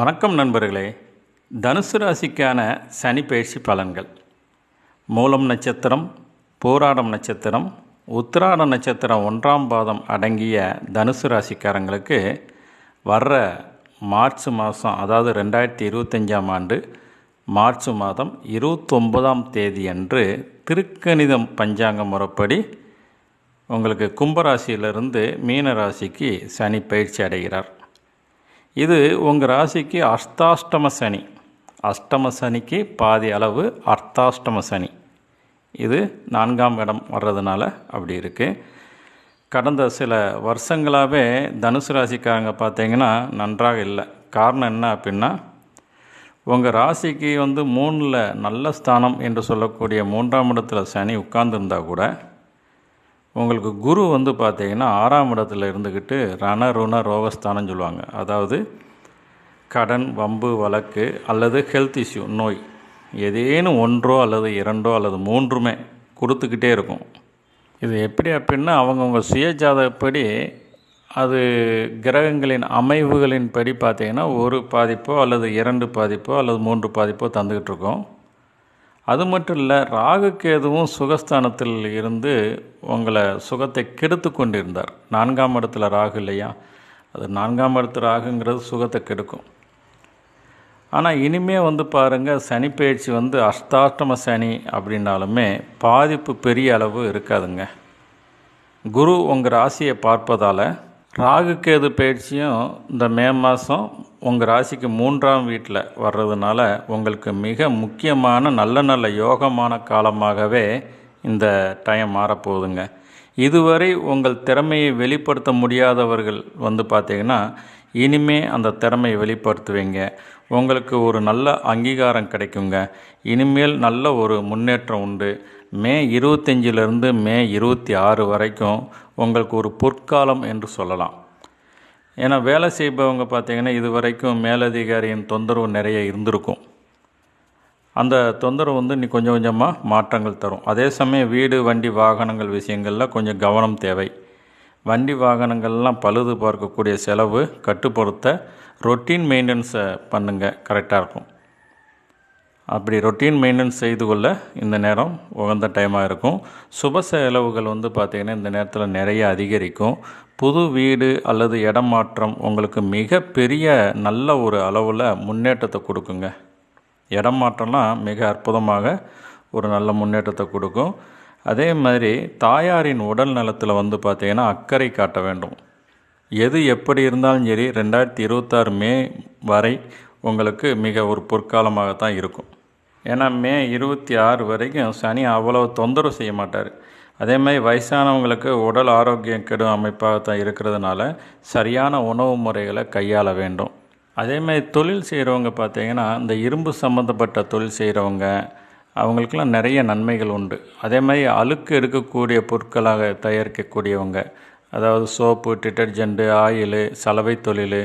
வணக்கம் நண்பர்களே. தனுசு ராசிக்கான சனி பயிற்சி பலன்கள். மூலம் நட்சத்திரம் போராடம் நட்சத்திரம் உத்திராட நட்சத்திரம் ஒன்றாம் பாதம் அடங்கிய தனுசு ராசிக்காரங்களுக்கு வர்ற மார்ச் மாதம் அதாவது ரெண்டாயிரத்தி இருபத்தஞ்சாம் ஆண்டு மார்ச் மாதம் இருபத்தொன்பதாம் தேதி அன்று திருக்கணிதம் பஞ்சாங்க முறைப்படி உங்களுக்கு கும்பராசியிலிருந்து மீன ராசிக்கு சனி பயிற்சி அடைகிறார். இது உங்கள் ராசிக்கு அஷ்டாஷ்டம சனி. அஷ்டம சனிக்கு பாதி அளவு அர்த்தாஷ்டம சனி. இது நான்காம் இடம் வர்றதுனால அப்படி இருக்குது கடந்த சில வருஷங்களாகவே தனுசு ராசிக்காரங்க பார்த்தீங்கன்னா நன்றாக இல்லை. காரணம் என்ன அப்படின்னா உங்கள் ராசிக்கு வந்து மூணில் நல்ல ஸ்தானம் என்று சொல்லக்கூடிய மூன்றாம் இடத்துல சனி உட்கார்ந்துருந்தா கூட உங்களுக்கு குரு வந்து பார்த்தீங்கன்னா ஆறாம் இடத்துல இருந்துக்கிட்டு ரண ருண ரோகஸ்தானம் சொல்லுவாங்க. அதாவது கடன் வம்பு வழக்கு அல்லது ஹெல்த் இஷ்யூ நோய். ஏதேனும் ஒன்றோ அல்லது இரண்டோ அல்லது மூன்றுமே கொடுத்துக்கிட்டே இருக்கும். இது எப்படி அப்படின்னா அவங்கவுங்க சுயஜாதப்படி அது கிரகங்களின் அமைவுகளின் படி பார்த்திங்கன்னா ஒரு பாதிப்போ அல்லது இரண்டு பாதிப்போ அல்லது மூன்று பாதிப்போ தந்துக்கிட்டு இருக்கோம். அது மட்டும் இல்லை ராகுக்கேதுவும் சுகஸ்தானத்தில் இருந்து உங்களை சுகத்தை கெடுத்து கொண்டிருந்தார். நான்காம் இடத்துல ராகு இல்லையா? அது நான்காம் இடத்து ராகுங்கிறது சுகத்தை கெடுக்கும். ஆனால் இனிமே வந்து பாருங்கள் சனி பயிற்சி வந்து அஷ்டாஷ்டம சனி அப்படின்னாலுமே பாதிப்பு பெரிய அளவு இருக்காதுங்க. குரு உங்கள் ராசியை பார்ப்பதால் ராகுக்கேது பயிற்சியும் இந்த மே மாதம் உங்கள் ராசிக்கு மூன்றாம் வீட்டில் வர்றதுனால உங்களுக்கு மிக முக்கியமான நல்ல நல்ல யோகமான காலமாகவே இந்த டைம் மாறப்போகுதுங்க. இதுவரை உங்கள் திறமையை வெளிப்படுத்த முடியாதவர்கள் வந்து பார்த்திங்கன்னா இனிமே அந்த திறமையை வெளிப்படுத்துவீங்க. உங்களுக்கு ஒரு நல்ல அங்கீகாரம் கிடைக்குங்க. இனிமேல் நல்ல ஒரு முன்னேற்றம் உண்டு. மே இருபத்தஞ்சிலிருந்து மே இருபத்தி ஆறு வரைக்கும் உங்களுக்கு ஒரு பொற்காலம் என்று சொல்லலாம். ஏன்னா வேலை செய்பவங்க பார்த்திங்கன்னா இது வரைக்கும் மேலதிகாரியின் தொந்தரவு நிறைய இருந்திருக்கும். அந்த தொந்தரவு வந்து நீ கொஞ்சம் கொஞ்சமாக மாற்றங்கள் தரும். அதே சமயம் வீடு வண்டி வாகனங்கள் விஷயங்களில் கொஞ்சம் கவனம் தேவை. வண்டி வாகனங்கள்லாம் பழுது பார்க்கக்கூடிய செலவு கட்டுப்படுத்த ரொட்டீன் மெயின்டெனன்ஸை பண்ணுங்கள் கரெக்டாக இருக்கும். அப்படி ரொட்டீன் மெயின்டெனன்ஸ் செய்து கொள்ள இந்த நேரம் உகந்த டைமாக இருக்கும். சுப செலவுகள் வந்து பார்த்திங்கன்னா இந்த நேரத்தில் நிறைய அதிகரிக்கும். புது வீடு அல்லது இடம் மாற்றம் உங்களுக்கு மிகப்பெரிய நல்ல ஒரு அளவில் முன்னேற்றத்தை கொடுக்குங்க. இடம் மாற்றம்லாம் மிக அற்புதமாக ஒரு நல்ல முன்னேற்றத்தை கொடுக்கும். அதே மாதிரி தாயாரின் உடல் நலத்தில் வந்து பார்த்திங்கன்னா அக்கறை காட்ட வேண்டும். எது எப்படி இருந்தாலும் சரி ரெண்டாயிரத்தி இருபத்தாறு மே வரை உங்களுக்கு மிக ஒரு பொற்காலமாகத்தான் இருக்கும். ஏன்னா மே இருபத்தி ஆறு வரைக்கும் சனி அவ்வளோ தொந்தரவு செய்ய மாட்டார். அதே மாதிரி வயசானவங்களுக்கு உடல் ஆரோக்கியம் கெடும் அமைப்பாக தான் இருக்கிறதுனால சரியான உணவு முறைகளை கையாள வேண்டும். அதே மாதிரி தொழில் செய்கிறவங்க பார்த்தீங்கன்னா இந்த இரும்பு சம்மந்தப்பட்ட தொழில் செய்கிறவங்க அவங்களுக்கெல்லாம் நிறைய நன்மைகள் உண்டு. அதே மாதிரி அழுக்கு எடுக்கக்கூடிய பொருட்களாக தயாரிக்கக்கூடியவங்க அதாவது சோப்பு டிட்டர்ஜெண்ட்டு ஆயிலு சலவை தொழில்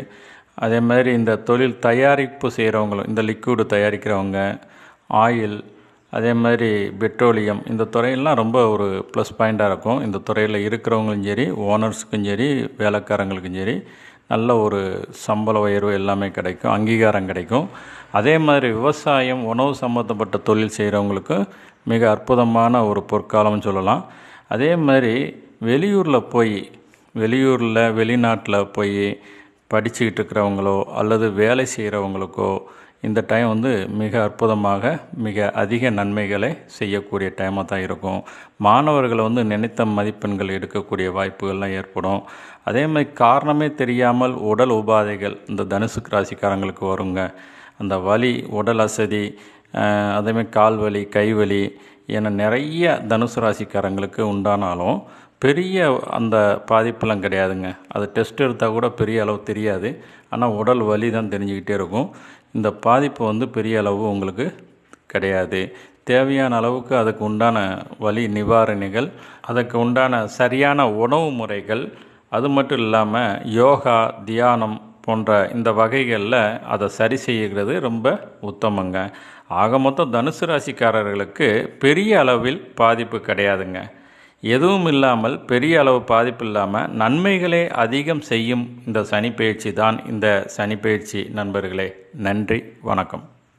அதே மாதிரி இந்த தொழில் தயாரிப்பு செய்கிறவங்களும் இந்த லிக்விடு தயாரிக்கிறவங்க ஆயில் அதே மாதிரி பெட்ரோலியம் இந்த துறையெல்லாம் ரொம்ப ஒரு ப்ளஸ் பாயிண்ட்டாக இருக்கும். இந்த துறையில் இருக்கிறவங்களும் சரி ஓனர்ஸுக்கும் சரி வேலைக்காரங்களுக்கும் சரி நல்ல ஒரு சம்பள உயர்வு எல்லாமே கிடைக்கும் அங்கீகாரம் கிடைக்கும். அதே மாதிரி விவசாயம் உணவு சம்மந்தப்பட்ட தொழில் செய்கிறவங்களுக்கு மிக அற்புதமான ஒரு பொற்காலம்னு சொல்லலாம். அதே மாதிரி வெளியூரில் போய் வெளியூரில் வெளிநாட்டில் போய் படிச்சுக்கிட்டு இருக்கிறவங்களோ அல்லது வேலை செய்கிறவங்களுக்கோ இந்த டைம் வந்து மிக அற்புதமாக மிக அதிக நன்மைகளை செய்யக்கூடிய டைமாக தான் இருக்கும். மாணவர்களை வந்து நினைத்த மதிப்பெண்கள் எடுக்கக்கூடிய வாய்ப்புகள்லாம் ஏற்படும். அதே மாதிரி காரணமே தெரியாமல் உடல் உபாதைகள் இந்த தனுசு ராசிக்காரங்களுக்கு வருங்க. அந்த வலி உடல் அசதி அதேமாதிரி கால் வலி கை வலி என நிறைய தனுசு ராசிக்காரங்களுக்கு உண்டானாலும் பெரிய அந்த பாதிப்பெல்லாம் கிடையாதுங்க. அது டெஸ்ட் எடுத்தால் கூட பெரிய அளவு தெரியாது. ஆனால் உடல் வலி தான் தெரிஞ்சுக்கிட்டே இருக்கும். இந்த பாதிப்பு வந்து பெரிய அளவு உங்களுக்கு கிடையாது. தேவையான அளவுக்கு அதுக்கு உண்டான வலி நிவாரணிகள் அதுக்கு உண்டான சரியான உணவு முறைகள் அது மட்டும் இல்லாமல் யோகா தியானம் போன்ற இந்த வகைகளில் அதை சரி செய்கிறது ரொம்ப உத்தமங்க. ஆக மொத்தம் தனுசு ராசிக்காரர்களுக்கு பெரிய அளவில் பாதிப்பு கிடையாதுங்க. எதுவும் இல்லாமல் பெரிய அளவு பாதிப்பு இல்லாமல் நன்மைகளே அதிகம் செய்யும் இந்த சனிப்பெயர்ச்சி தான் இந்த சனிப்பெயர்ச்சி நண்பர்களே. நன்றி வணக்கம்.